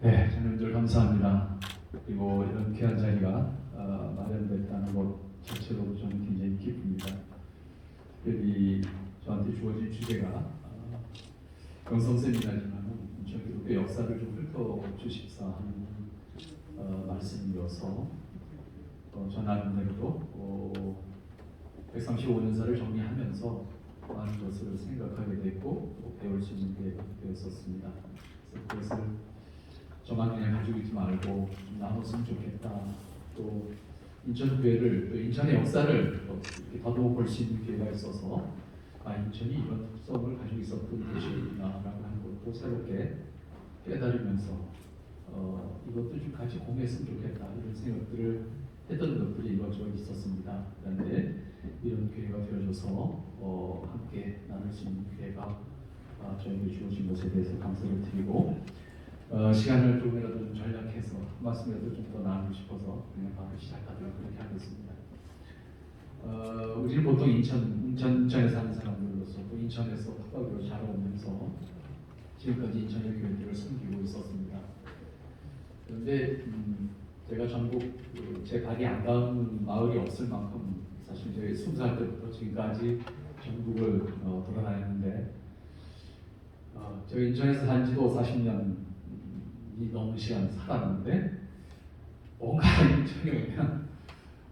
네, 늘 감사합니다. 그리고 이런 귀한 자리가 어, 마련됐다는 것 자체로 저는 굉장히 기쁩니다. 특별히 저한테 주어진 주제가 어, 영성 세미나지만 저기도 역사를 좀 훑어주십사 하는 어, 말씀이어서 어, 전하는데도 어, 135년사를 정리하면서 많은 것을 생각하게 됐고 또 배울 수 있는 게 되었었습니다. 그래서 그것을 저만 그냥 가지고 있지 말고 좀 나눴으면 좋겠다. 또 인천교회를 또 인천의 역사를 더더욱 볼 수 있는 기회가 있어서 아 인천이 이런 특성을 가지고 있었던 곳이구나라고 하는 것도 새롭게 깨달으면서 어, 이것도 좀 같이 공유했으면 좋겠다 이런 생각들을 했던 것들이 이루어져 있었습니다. 그런데 이런 기회가 되어줘서 어, 함께 나눌 수 있는 기회가 아, 저에게 주어진 것에 대해서 감사를 드리고 어, 시간을 조금이라도 좀 전략해서 말씀이라도 좀 더 나누고 싶어서 그냥 바로 시작하도록 그렇게 하겠습니다. 어, 우리는 보통 인천, 인천, 인천에 사는 사람들로서 또 인천에서 특박으로 자라오면서 지금까지 인천의 교회들을 섬기고 있었습니다. 그런데 음, 제가 전국 그, 제 발이 안 닿은 마을이 없을 만큼 사실 저희 스무 살 때부터 지금까지 전국을 어, 돌아다녔는데 어, 저 인천에서 산 지도 40년이 넘는 시간 살았는데 뭔가 인천에 오면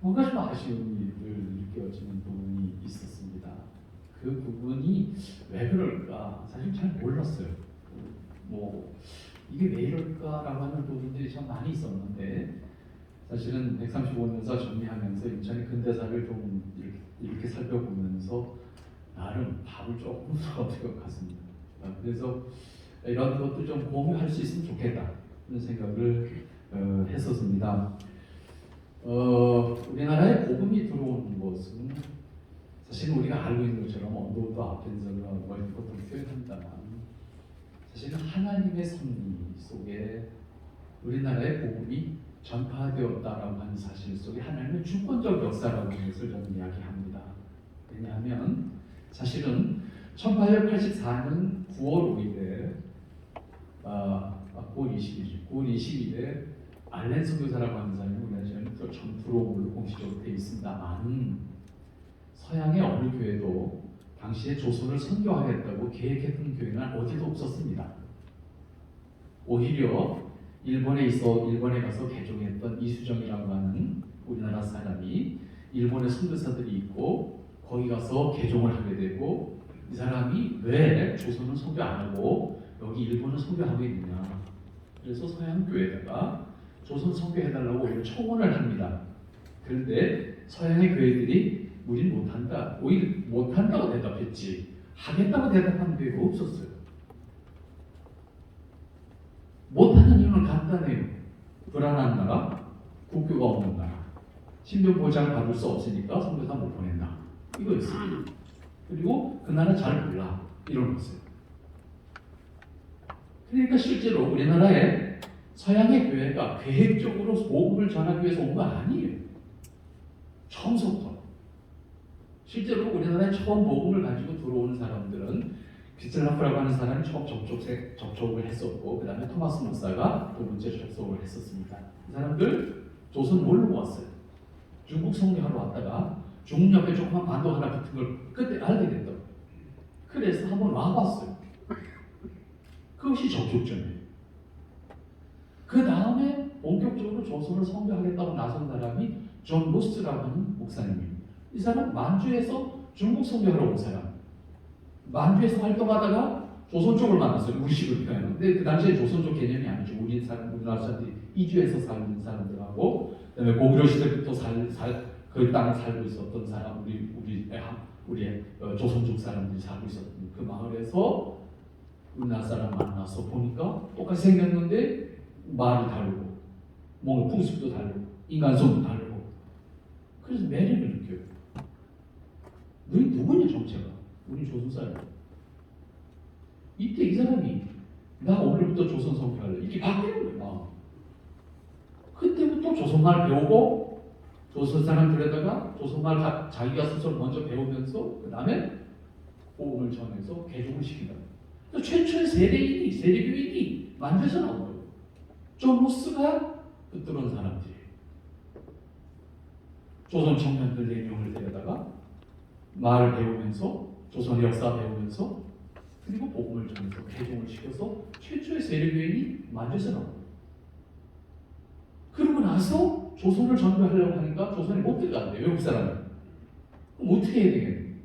뭔가 좀 아쉬움이 늘 느껴지는 부분이 있었습니다. 그 부분이 왜 그럴까 사실 잘 몰랐어요. 뭐 이게 왜 이럴까라고 하는 부분들이 참 많이 있었는데 사실은 135년사 정리하면서 인천의 근대사를 좀 이렇게, 이렇게 살펴보면서 나름 답을 조금 더 얻은 것 같습니다. 아, 그래서 이런 것도 좀 공유할 수 있으면 좋겠다 그런 생각을 어, 했었습니다. 어, 우리나라에 복음이 들어오는 것은 사실 우리가 알고 있는 것처럼 뭐 이런 것들을 표현한다만 사실은 하나님의 섭리 속에 우리나라의 복음이 전파되었다라고 하는 사실 속에 하나님의 주권적 역사라고 하는 것을 저는 이야기합니다. 왜냐하면 사실은 1884년 9월 5일에 아, 9월 20일, 9월 20일에 알렌 선교사라고 하는 사람이 우리나라에 전 들어온 공식적으로 되어 있습니다만 서양의 어느 교회도 당시에 조선을 선교하겠다고 계획했던 교회는 어디도 없었습니다. 오히려 일본에 있어 일본에 가서 개종했던 이수정이라고 하는 우리나라 사람이 일본의 선교사들이 있고 거기 가서 개종을 하게 되고 이 사람이 왜 조선은 선교 안 하고 여기 일본은 선교하고 있느냐 그래서 서양 교회다가 조선 선교해달라고 오히려 청원을 합니다. 그런데 서양의 교회들이 우린 못한다. 오히려 못한다고 대답했지. 하겠다고 대답한 교회가 없었어요. 못하는 이유는 간단해요. 불안한 나라, 국교가 없는 나라, 신변 보장 받을 수 없으니까 선교사 못 보낸다. 이거였어요. 그리고 그 나라 잘 몰라. 이런 거였어요. 그러니까 실제로 우리나라에 서양의 교회가 계획적으로 복음을 전하기 위해서 온 거 아니에요. 처음부터. 실제로 우리나라에 처음 복음을 가지고 들어오는 사람들은 비틀라프라고 하는 사람이 처음 접촉, 접촉을 했었고 그 다음에 토마스 목사가 두 번째 접속을 했었습니다. 이 사람들 조선 모르고 왔어요. 중국 성리하러 왔다가 중국 옆에 조그만 반도 하나 붙은 걸 그때 알게 됐다고. 그래서 한번 와봤어요. 그것이 접촉점이에요. 그 다음에 본격적으로 조선을 선교하겠다고 나선 사람이 존 루스라고 하는 목사님입니다. 이 사람 만주에서 중국 선교하러 온 사람. 만주에서 활동하다가 조선 쪽을 만났어요. 우리식을 표현하는데 그 당시에 조선 쪽 개념이 아니죠. 우리 사람, 우리나라 사람들이 이주해서 사는 사람들하고 그다음에 고구려 시대부터 살, 살, 그 땅에 살고 있었던 사람, 우리 우리 우리 어, 조선족 사람들이 살고 있었던 그 마을에서 우리나라 사람 만나서 보니까 똑같이 생겼는데 말이 다르고 뭔가 풍습도 다르고 인간성도 다르고 그래서 매력을 느껴요. 너희 누구냐 정체가? 우리 조선 사람. 이때 이 사람이 나 오늘부터 조선 성교할래 이렇게 바뀌는 거야. 그때부터 조선말 배우고 조선 사람들에다가 조선말 가- 자기가 스스로 먼저 배우면서 그 다음에 복음을 전해서 개종을 시킨다. 또 최초의 세례인이 세례교인이 만져서 나온 거예요. 존 로스가 붙들은 사람들이 조선 청년들 4명을 데려다가 말을 배우면서 조선의 역사 배우면서 그리고 복음을 전해서 개종을 시켜서 최초의 세례교인이 거예요. 그러고 나서 조선을 전도하려고 하니까 조선에 못 들어간대요. 외국 사람은. 그럼 어떻게 해야 되겠니?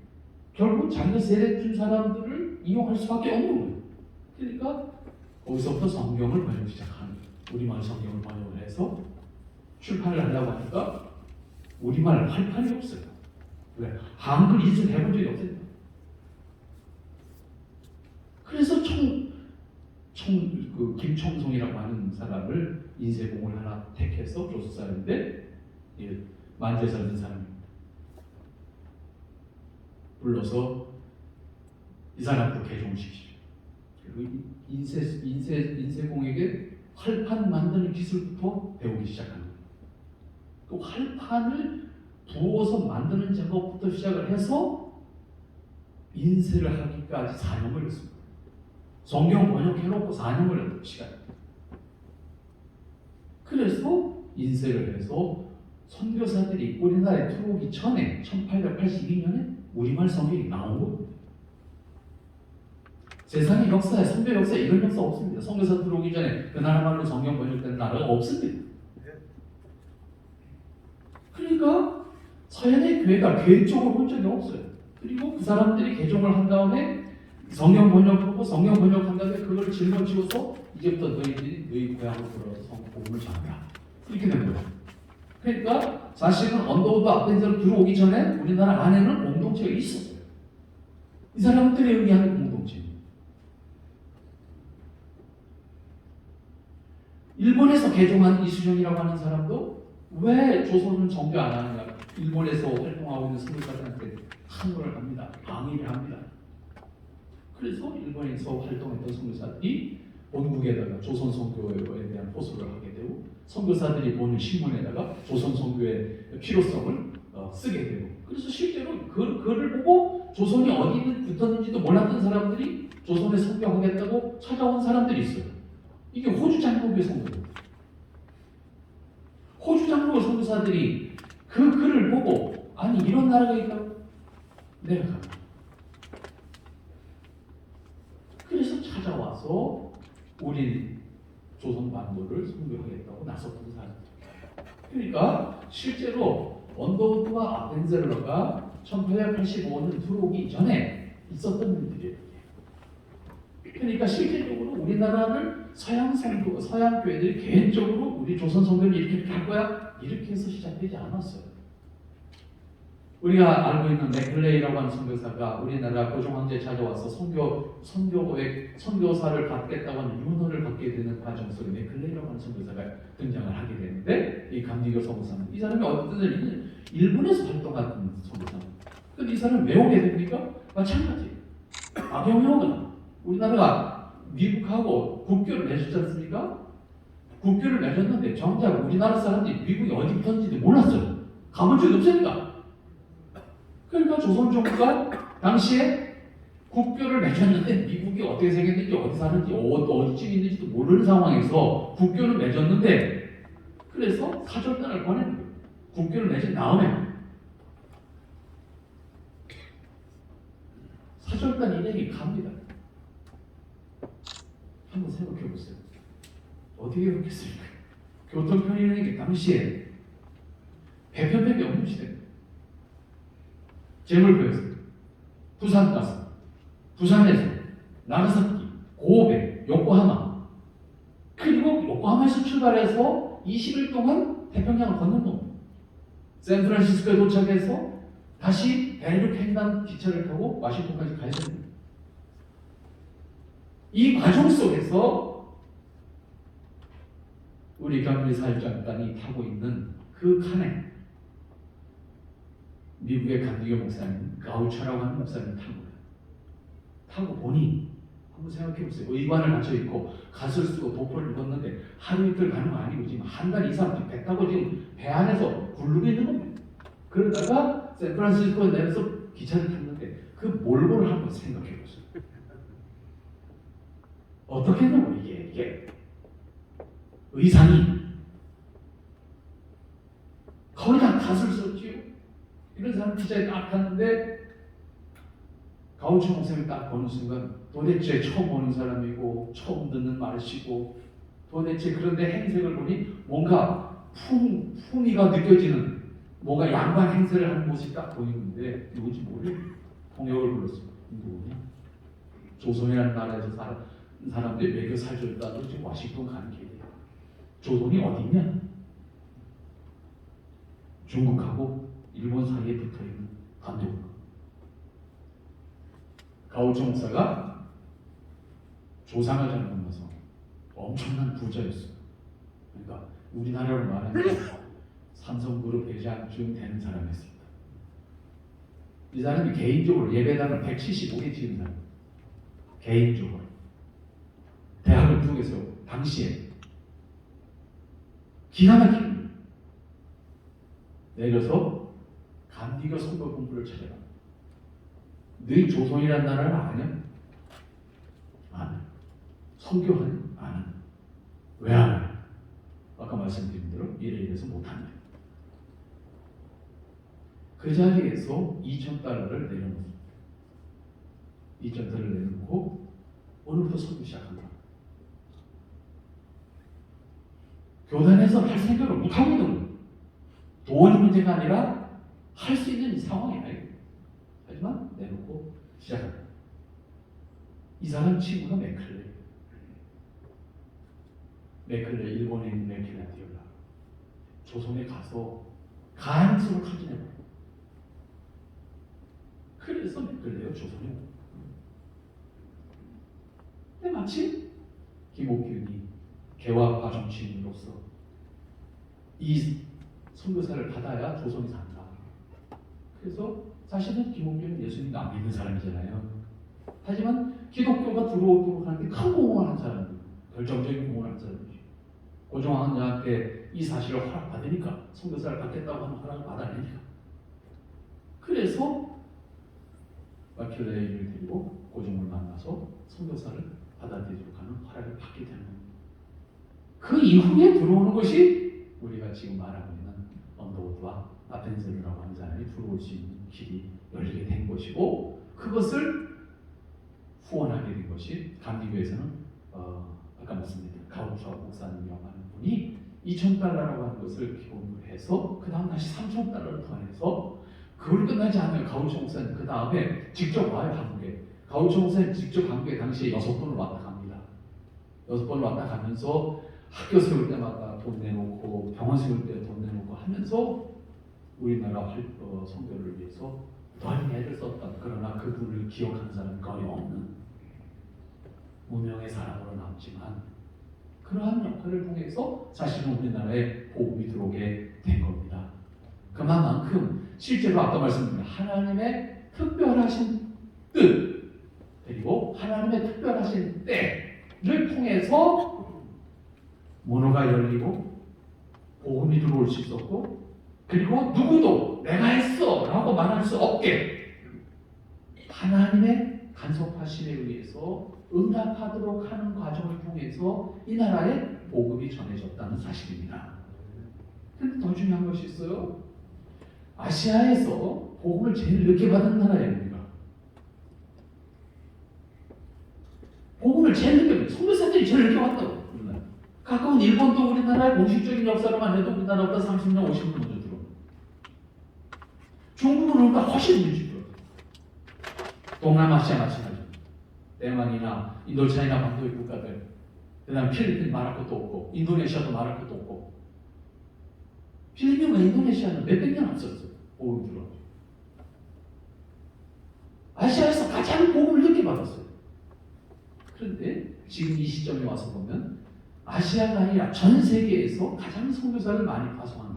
결국 자기가 세례 준 사람들을 이용할 수밖에 없는 거예요. 그러니까 거기서부터 성경을 번역 시작하는. 우리말 성경을 번역을 해서 출판을 하려고 하니까 우리말 활판이 없어요. 왜? 한글 이전 해본 적이 없어요. 그래서 총, 총, 그 김총송이라고 하는 사람을 인쇄공을 하나 택해서 조수 사람인데 예, 만재 살던 사람입니다. 불러서 이 사람도 개종시키죠. 그리고 이 인쇄 인쇄 인쇄공에게 활판 만드는 기술부터 배우기 시작합니다. 그 활판을 부어서 만드는 작업부터 시작을 해서 인쇄를 하기까지 4년 걸렸습니다. 성경 번역해놓고 4년 걸렸던 시간. 그래서 인쇄를 해서 선교사들이 우리나라에 들어오기 전에 1882년에 우리말 성경이 나온 겁니다. 세상의 역사에 선교 역사에 이런 역사 없습니다. 선교사 들어오기 전에 그 나라 말로 성경 번역된 나라가 없습니다. 그러니까 서양의 교회가 개인적으로 본 적이 없어요. 그리고 그 사람들이 개종을 한 다음에 성경 번역하고 성경 번역한 다음에 그걸 짊어지고서 이제부터 너희들이 너희 고향으로 돌아와서 성복음을 전하라. 이렇게 된 거예요. 그러니까 사실은 언더우드 아펜저로 들어오기 전에 우리나라 안에는 공동체가 있었어요. 이 사람들에 의한 공동체. 일본에서 개종한 이수정이라고 하는 사람도 왜 조선은 정교 안 하느냐? 일본에서 활동하고 있는 선교사들한테 항의를 합니다. 강의를 합니다. 그래서 일본에서 활동했던 선교사들이 본국에다가 조선 선교에 대한 호소를 하게 되고 선교사들이 보는 신문에다가 조선 선교의 필요성을 어, 쓰게 되고 그래서 실제로 그 글을 보고 조선이 어디 붙었는지도 몰랐던 사람들이 조선에 선교하겠다고 찾아온 사람들이 있어요. 이게 호주 장로교회 선교예요. 호주 장로교 선교사들이 그 글을 보고 아니 이런 나라가 있다고 내려갑니다. 그래서 찾아와서 우리 조선 반도를 선교하겠다고 나섰던 사람. 그러니까 실제로 언더우드와 아펜젤러가 1885년 들어오기 전에 있었던 일들이에요. 그러니까 실질적으로 우리나라를 서양 선교, 서양 교회들이 개인적으로 우리 조선 선교를 이렇게 할 거야 이렇게 해서 시작되지 않았어요. 우리가 알고 있는 맥클레이라고 하는 선교사가 우리나라 고종 황제에 찾아와서 선교 선교의 선교사를 받겠다고 하는 윤호를 받게 되는 과정 속에 맥클레이라고 하는 선교사가 등장을 하게 되는데 이 감리교 선교사는 이 사람이 일 일본에서 활동하던 선교사. 근데 이 사람 왜 오게 됩니까? 마찬가지. 악영효가 우리나라가 미국하고 국교를 맺었지 않습니까? 국교를 맺었는데 정작 우리나라 사람들이 미국이 어디 붙었는지도 몰랐어요. 가본 적이 없으니까. 그러니까 조선 정부가 당시에 국교를 맺었는데 미국이 어떻게 생겼는지 어디 사는지 어- 어디쯤 있는지도 모르는 상황에서 국교를 맺었는데 그래서 사절단을 보내는 거예요. 국교를 맺은 다음에 사절단 일행이 갑니다. 한번 생각해 보세요. 어떻게 그렇겠습니까? 교통편이라는 게 당시에 배편밖에 없는 시대입니다. 재물표에서 부산 가서 부산에서 나가사키, 고베, 요코하마 그리고 요코하마에서 출발해서 20일 동안 태평양을 건넌 겁니다. 샌프란시스코에 도착해서 다시 대륙 횡단 기차를 타고 와싱턴까지 가야 됩니다. 이 과정 속에서 우리 감리 사역장단이 타고 있는 그 칸에 미국의 감리교 목사님 가우처라고 하는 목사님 타고 가요. 타고 보니 한번 생각해 보세요. 의관을 갖춰 있고 갓을 쓰고 도포를 입었는데 하루 이틀 가는 거 아니고 지금 한 달 이상 배 타고 지금 배 안에서 굴르고 있는 겁니다. 그러다가 샌프란시스코에 내려서 기차를 탔는데 그 몰골을 한번 생각해 보세요. 어떻게 되고 이게 이게 의상이 거기다 갓을 썼 기자에 딱 탔는데 가우치 목사님이 딱 보는 순간 도대체 처음 보는 사람이고 처음 듣는 말씨고 도대체 그런데 행색을 보니 뭔가 풍, 풍이가 느껴지는 뭔가 양반 행세를 하는 모습이 딱 보이는데 누군지 모르요 통역을 불렀어요. 누구냐? 조선이라는 나라에서 살 사람들이 매겨 살줬다도 지금 와싱턴 가는 길이에요. 조선이 어디냐? 중국하고 일본 사이에 붙어 있는 한국. 가오초 목사가 조상을 잘 만나서 엄청난 부자였어요. 그러니까 우리나라로 말하면 삼성그룹 회장 중 되는 사람이었습니다. 이 사람이 개인적으로 예배당을 175개 지은 사람. 개인적으로. 대학을 세우고 당시에 기가 막힙니다. 내려서 간디가 선거 공부를 찾아가. 너희 조선이라는 나라를 아냐? 아는. 선교하냐? 아는. 왜 아냐? 아까 말씀드린 대로 일에 대해서 못한다. 그 자리에서 2천 달러를 내려놓습니다. 2천 달러를 내놓고 오늘부터 선교 시작한다. 교단에서 할 생각을 못하거든. 돈이 문제가 아니라 할 수 있는 상황이 아니에요. 하지만 내놓고 시작한다. 이 사람 친구가 맥클레. 맥클레 일본에 있는 맥클레 디올라. 조선에 가서 간수로 확인해봐. 그래서 맥클레요 조선에. 근데 마침 김옥균이 개화 과정치인으로서 이 선교사를 받아야 조선이 산다. 그래서 사실은 김홍균은 예수님 안 믿는 사람이잖아요. 하지만 기독교가 들어오도록 하는데 큰 공헌을 한 사람이에요. 결정적인 공헌을 한 사람이죠. 고종왕자한테 이 사실을 허락받으니까 선교사를 받겠다고 하는 허락을 받아내니까. 그래서 마킬레이를 데리고 고종을 만나서 선교사를 받아들이도록 하는 허락을 받게 되는 겁니다. 그 이후에 들어오는 것이 우리가 지금 말하고 있는 언더우드와 아펜셀이라고 하는 사람이 들어올 수 있는 길이 열리게 된 것이고 그것을 후원하게 된 것이 감리교에서는 어, 아까 말씀드린 가우처 목사님이라고 하는 분이 2천 달러라고 하는 것을 기본으로 해서 그 다음 다시 3천 달러를 더해서 그걸 끝나지 않아요 가우처 목사님 그 다음에 직접 와요 한국에. 가우처 목사님 직접 한국에 당시에 여섯 번을 왔다 갑니다. 여섯 번을 왔다 가면서 학교 세울 때마다 돈 내놓고 병원 세울 때 돈 내놓고 하면서 우리나라 활- 어, 위해서 많이 애를 썼다. 그러나 그분을 기억하는 사람은 거의 없는 무명의 사람으로 남지만 그러한 역할을 통해서 사실은 우리나라에 복음이 들어오게 된 겁니다. 그만큼 실제로 아까 말씀드린 하나님의 특별하신 뜻 그리고 하나님의 특별하신 때를 통해서 문호가 열리고 복음이 들어올 수 있었고 그리고 누구도 내가 했어 라고 말할 수 없게 하나님의 간섭하심에 의해서 응답하도록 하는 과정을 통해서 이 나라에 복음이 전해졌다는 사실입니다. 근데 더 중요한 것이 있어요. 아시아에서 복음을 제일 늦게 받은 우리가. 복음을 제일 늦게, 선교사들이 제일 늦게 왔다고. 가까운 일본도 우리나라의 공식적인 역사로만 해도 우리나라보다 30년, 50년 먼저 들어. 중국은 우리가 훨씬 일찍 들어. 동남아시아 마찬가지. 대만이나 인도차이나 반도의 국가들, 그다음 필리핀 말할 것도 없고, 인도네시아도 말할 것도 없고. 필리핀과 인도네시아는 몇백 년 앞섰어요. 복음 들어. 아시아에서 가장 복음을 늦게 받았어요. 그런데 지금 이 시점에 와서 보면 아시아가 아니라 전 세계에서 가장 선교사를 많이 파송한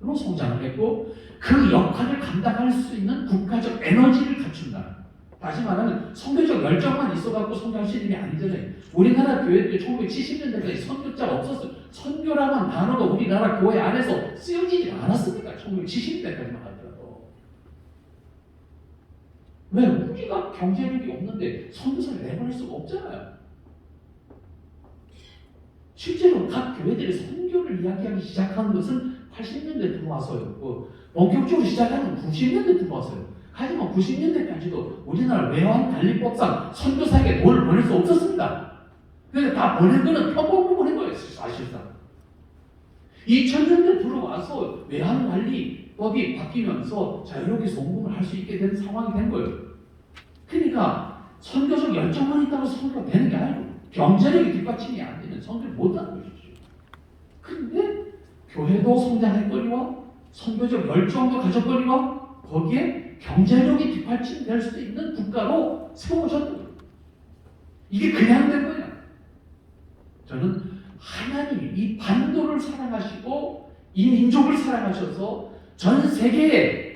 나라로 성장을 했고 그 역할을 감당할 수 있는 국가적 에너지를 갖춘 나라. 다시 말하면 선교적 열정만 있어갖고 선교할 수 있는 게 아니잖아요. 우리나라 교회들 1970년대까지 선교자가 없었어요. 선교라는 단어가 우리나라 교회 안에서 쓰여지지 않았습니까? 1970년대까지만 하더라도. 왜? 우리가 경제력이 없는데 선교사를 내보낼 수가 없잖아요. 실제로 각 교회들이 선교를 이야기하기 시작한 것은 80년대 들어와서였고 본격적으로 시작하는 90년대 들어와서요. 하지만 90년대까지도 우리나라 외환 관리법상 선교사에게 돈을 보낼 수 없었습니다. 그래서 다 보낸 거는 편법으로 보낸 거예요, 사실상. 2000년대 들어와서 외환 관리법이 바뀌면서 자유롭게 송금을 할 수 있게 된 상황이 된 거예요. 그러니까 선교적 열정만 있다고 선교가 되는 게 아니고 경제력이 뒷받침이 안 되면 선교를 못하는 것이죠. 근데 교회도 성장할 거리와 선교적 열정도 가졌거리와 거기에 경제력이 뒷받침될 수 있는 국가로 세워졌던 거예요. 이게 그냥 된 거예요. 저는 하나님이 이 반도를 사랑하시고 이 민족을 사랑하셔서 전 세계에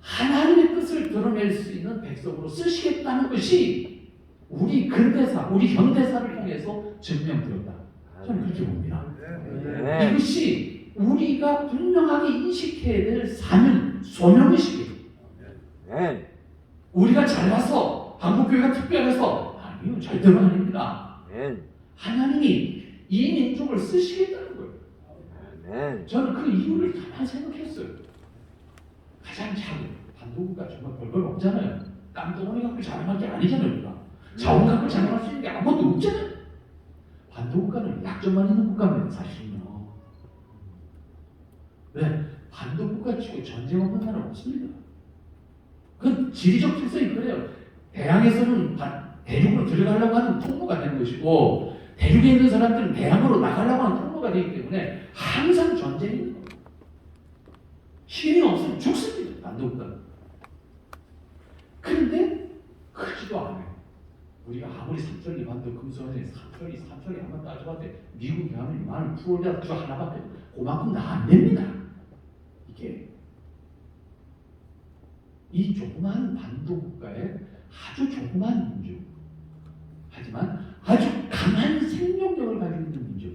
하나님의 뜻을 드러낼 수 있는 백성으로 쓰시겠다는 것이 우리 근대사, 우리 현대사를 통해서 증명되었다. 저는 그렇게 봅니다. 네. 이것이 우리가 분명하게 인식해야 될 사명, 소명의식이에요. 네. 우리가 잘나서 한국교회가 특별해서 아니요 절대로 아닙니다. 네. 하나님이 이 민족을 쓰시겠다는 거예요. 네. 저는 그 이유를 가만 생각했어요. 가장 작은 반도국가 정말 별걸 없잖아요. 깜덩어리 갖고 자랑할 게 아니잖아요. 우리가. 자원 갖고 자랑할 수 있는 게 아무것도 없잖아요. 반도국가는 약점만 있는 국가입니다. 사실은요. 왜? 반도국가 치고 전쟁 없는 나라 없습니다. 그 지리적 특성이 그래요. 대양에서는 반- 대륙으로 들어가려고 하는 통로가 되는 것이고 대륙에 있는 사람들은 대양으로 나가려고 하는 통로가 되기 때문에 항상 전쟁이 있는. 힘이 없으면 죽습니다. 반도국가는. 그런데 크지도 않아요. 우리가 아무리 삼천리 반도 금수원에 삼천리 삼천리 한번 따져봤더니 미국 대한민국 많은 플로리다 주 하나밖에 그만큼 다안 됩니다. 이게 이 조그만 반도 국가에 아주 조그만 민족 하지만 아주 강한 생명력을 가지고 있는 민족.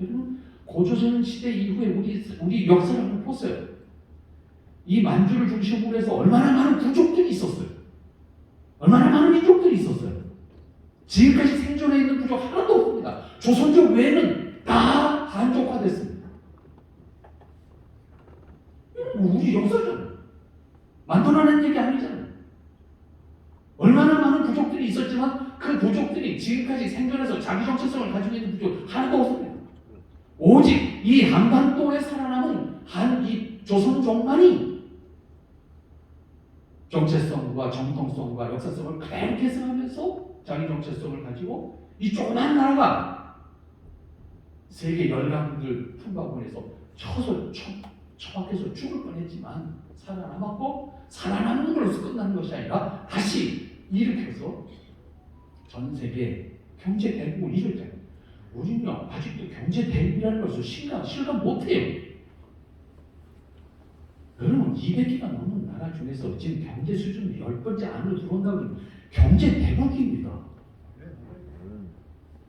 여러분 고조선 시대 이후에 우리 우리 역사를 한번 보세요. 이 만주를 중심으로 해서 얼마나 많은 부족들이 있었어요 얼마나 많은 민족들이 있었어요 지금까지 생존해 있는 부족 하나도 없습니다 조선족 외에는 다 한족화됐습니다 이건 우리 역사잖아요 만들어낸 얘기 아니잖아요. 얼마나 많은 부족들이 있었지만 그 부족들이 지금까지 생존해서 자기 정체성을 가지고 있는 부족 하나도 없습니다. 오직 이 한반도에 살아남은 한 이 조선족만이 정체성 과 정통성과 역사성을 그대로 계승하면서 자기 정체성을 가지고 이 조그만 나라가 세계 열강들 품바군에서 쳐서 쳐, 처박혀서 죽을 뻔했지만 살아남았고 살아남는 걸로서 끝나는 것이 아니라 다시 일으켜서 전 세계 경제 대국을 이뤘잖아요. 우리는 아직도 경제 대국이라는 것을 실감, 실감 못해요. 여러분 200개가 넘는 나라 중에서 지금 경제 수준이 열 번째 안으로 들어온다면 경제 대국입니다.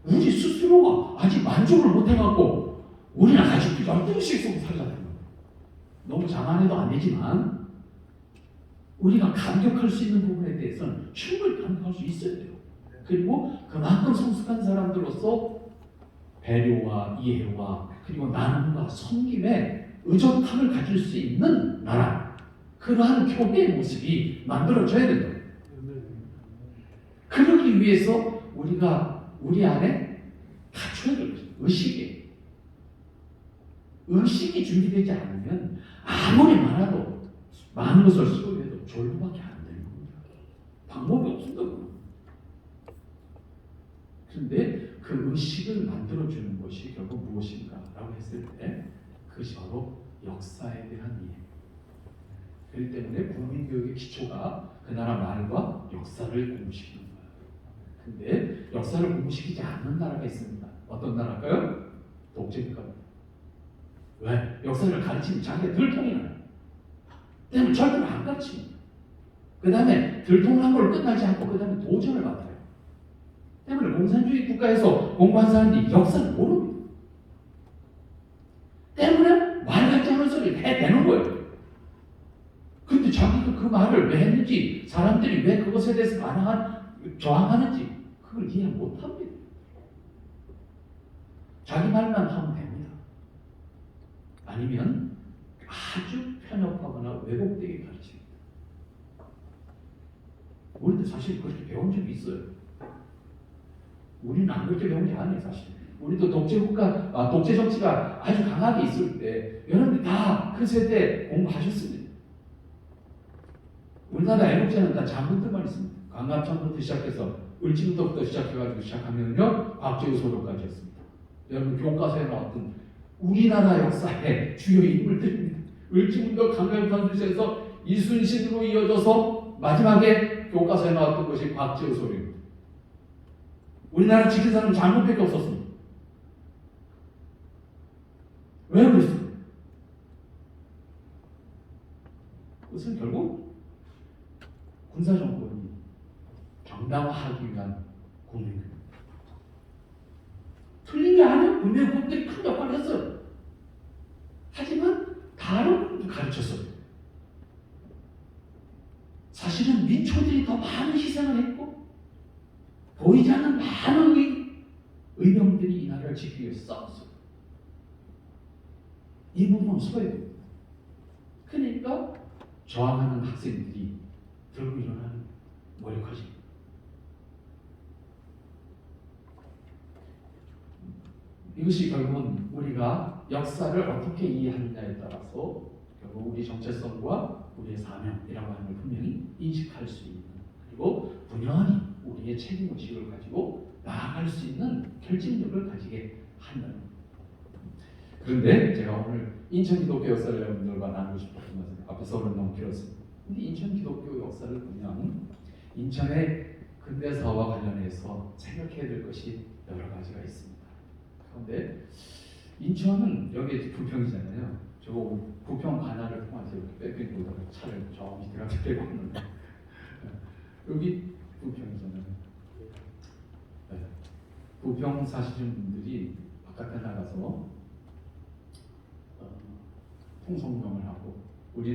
우리 스스로가 아직 만족을 못해갖고 우리는 아직도 열등식 속에 살잖아요. 너무 장안해도 안 되지만 우리가 감격할 수 있는 부분에 대해서는 충분히 감격할 수 있어야 돼요. 그리고 그만큼 성숙한 사람들로서 배려와 이해와 그리고 나눔과 섬김에 의젓함을 가질 수 있는 나라 그러한 교회의 모습이 만들어져야 된다. 그러기 위해서 우리가 우리 안에 갖춰야 될 것입니다. 의식이 의식이 준비되지 않으면 아무리 많아도 많은 것을 수고해도 졸부밖에 안 되는 겁니다. 방법이 없습니다. 그런데 그 의식을 만들어주는 것이 결국 무엇인가라고 했을 때 그것이 바로 역사에 대한 이해. 그렇기 때문에 국민교육의 기초가 그 나라 말과 역사를 공부시키는 거예요. 근데 역사를 공부시키지 않는 나라가 있습니다. 어떤 나라일까요? 독재국가입니다. 왜? 역사를 가르치면 자기가 늘 통이 나요. 때문에 절대로 안 가르칩니다. 그 다음에 들통난걸 끝나지 않고 그 다음에 도전을 받아요. 때문에 공산주의 국가에서 공부한 사람들이 역사를 모릅니다. 때문에 말 같지 않은 소리를 해대는 거예요. 근데 자기가 그 말을 왜 했는지 사람들이 왜 그것에 대해서 반항한 저항하는지 그걸 이해 못합니다. 자기 말만 하면 됩니다. 아니면 아주 편협하거나 왜곡되게 가르칩니다. 우리도 사실 그렇게 배운 적이 있어요. 우리는 안 그렇게 배운 게 아니에요, 사실. 우리도 독재 국가, 아, 독재 정치가 아주 강하게 있을 때 여러분들 다 그 세대 공부하셨습니다. 우리나라 애국자는 다 장군들만 있습니다. 강남천부터 시작해서 을지문덕부터 시작해가지고 시작하면요 박재우 소로까지였습니다. 여러분 교과서에 나왔던 우리나라 역사의 주요 인물들입니다. 을지문덕 강남천부에서 이순신으로 이어져서 마지막에 교과서에 나왔던 것이 박재우 소로입니다. 우리나라 지킨 사람은 장군밖에 없었습니다. 왜 그랬어요? 그것은 결국 군사정권이 정당화하기 위한 국민교육. 틀린 게 아니에요. 분명히 국들이 큰 역할을 했어요. 하지만 다른 가르쳤어요. 사실은 민초들이 더 많은 희생을 했고 보이지 않는 많은 의, 의병들이 이 나라를 지키기 위해서 싸웠어요. 이 부분은 소외됩니다. 그러니까 저항하는 학생들이 들고 일어나는 노력하지. 이것이 결국은 우리가 역사를 어떻게 이해하느냐에 따라서 결국 우리 정체성과 우리의 사명이라고 하는 걸 분명히 인식할 수 있는 그리고 분연히 우리의 책임 의식을 가지고 나아갈 수 있는 결집력을 가지게 한다는 그런데 제가 오늘 인천 기독교 역사를 여러분들과 나누고 싶었던 것은 앞에서 오늘 너무 길었습니다. 근데 인천 기독교 역사를 보면 인천의 근대사와 관련해서 생각해야 될 것이 여러 가지가 있습니다. 그런데 인천은 여기 부평이잖아요. 저거 부평 관할을 통해서 빼빼고 차를 저 밑에까지 빼고 있는데 여기 부평이잖아요. 네. 부평 사시는 분들이 바깥에 나가서 어, 통성명을 하고